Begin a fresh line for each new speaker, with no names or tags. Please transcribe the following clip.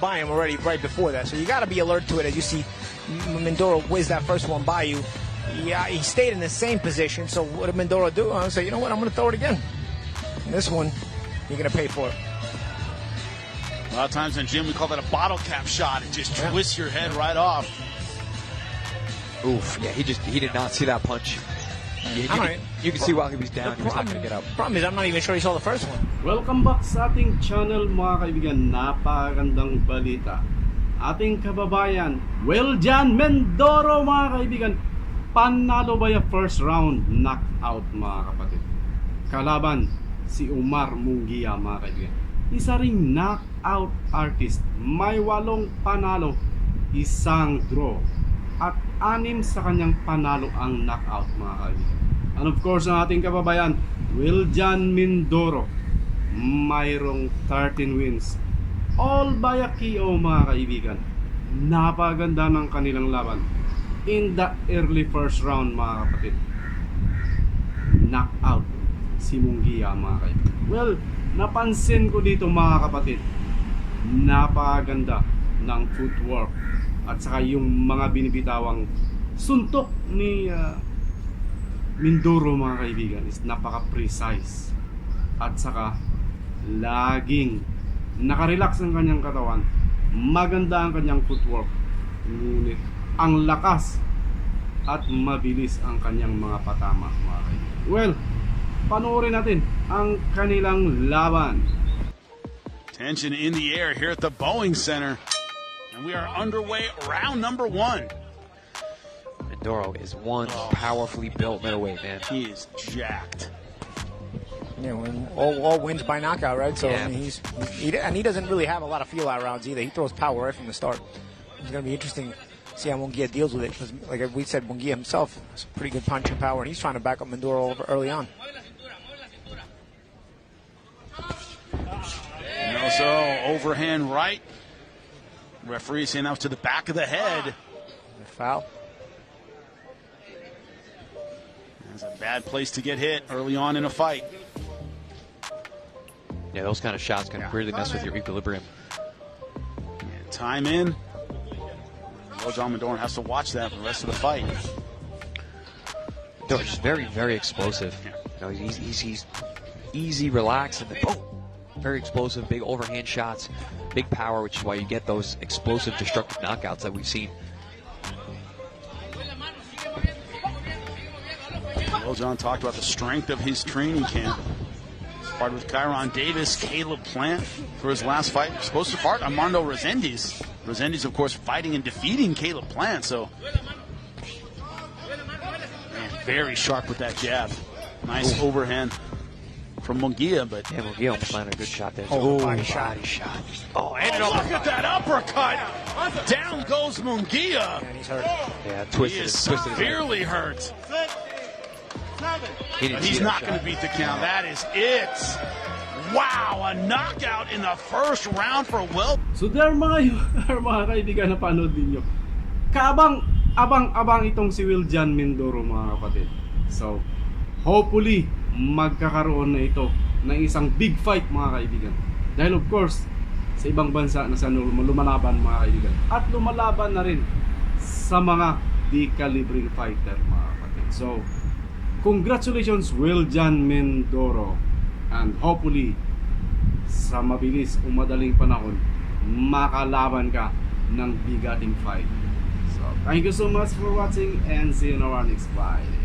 by him already right before that. So you got to be alert to it as you see M- Mindoro whiz that first one by you. Yeah, he stayed in the same position. So what did Mindoro do? I say, you know what? I'm going to throw it again. And this one, you're going to pay for it.
A lot of times in gym, we call that a bottle cap shot. It just
Yeah.
twists your head right off.
Oof. Yeah, he just he did not see that punch. You, you,
All
can,
right.
you can see while he was down, he was not going to get up.
problem is, I'm not even sure he saw the first one.
Welcome back sa ating channel mga kaibigan. Napakagandang balita. Ating kababayan, Weljan Mendoro mga kaibigan. Panalo ba yung first round knockout mga kapatid? Kalaban si Umar Mungia mga kaibigan. Isa ring knockout artist. May walong panalo, isang draw. At anim sa kanyang panalo ang knockout mga kaibigan. And of course, ang ating kababayan, Wiljan Mindoro. Mayroong 13 wins. All by a KO mga kaibigan. Napaganda ng kanilang laban. In the early first round mga kapatid. Knockout si Mungia mga kaibigan. Well, napansin ko dito mga kapatid. Napaganda ng footwork at saka yung mga binibitawang suntok ni ah, Mindoro mga kaibigan is napaka-precise. At saka laging nakarelax ang kanyang katawan. Maganda ang kanyang footwork. Ngunit ang lakas at mabilis ang kanyang mga patama mga kaibigan. Well panoorin natin ang kanilang laban.
Tension in the air here at the Boeing Center. And we are underway round number one.
Mindoro is one powerfully built middleweight, man.
He is jacked.
You know, and all, all wins by knockout, right? So
Yeah.
I mean, he's he, and he doesn't really have a lot of feel out rounds either. He throws power right from the start. It's going to be interesting to see how Mungia deals with it because, like we said, Mungia himself has pretty good punching power, and he's trying to back up Mindoro over early on.
And also overhand right. Referee saying that was to the back of the head.
The foul.
That's a bad place to get hit early on in a fight.
Yeah, those kind of shots can really mess with your equilibrium.
And time in. Well, John Medorn has to watch that for the rest of the fight.
No, it's just very, very explosive.
Yeah.
You know, he's, he's, he's easy, relaxed, and then boom, oh, very explosive, big overhand shots, big power, which is why you get those explosive, destructive knockouts that we've seen.
Well, John talked about the strength of his training camp. Started with Kyron Davis, Caleb Plant for his last fight. Supposed to fight Armando Resendiz. Resendiz, of course, fighting and defeating Caleb Plant. So, man, very sharp with that jab. Nice overhand from Mungia, but
Yeah, Munguia almost landed a good shot there.
Oh,
Ooh,
body shot.
shot.
oh, and look at that uppercut! Down goes Mungia.
And he's hurt.
Yeah,
He
twisted,
is
twisted
severely hurt.
He didn't
But
see
he's not going to beat the count. That is it. Wow, a knockout in the first round for Will.
So there mga, mga kaibigan na panood ninyo. Kaabang, abang-abang itong si Wiljan Mindoro mga kapatid. So, hopefully, magkakaroon na ito ng isang big fight mga kaibigan. Dahil of course, sa ibang bansa na sa lumalaban mga kaibigan. At lumalaban na rin sa mga di-calibreng fighter mga kapatid. So, congratulations Wiljan Mindoro. And hopefully, sa mabilis o madaling panahon, makalaban ka ng bigating fight. So, thank you so much for watching and see you in our next fight.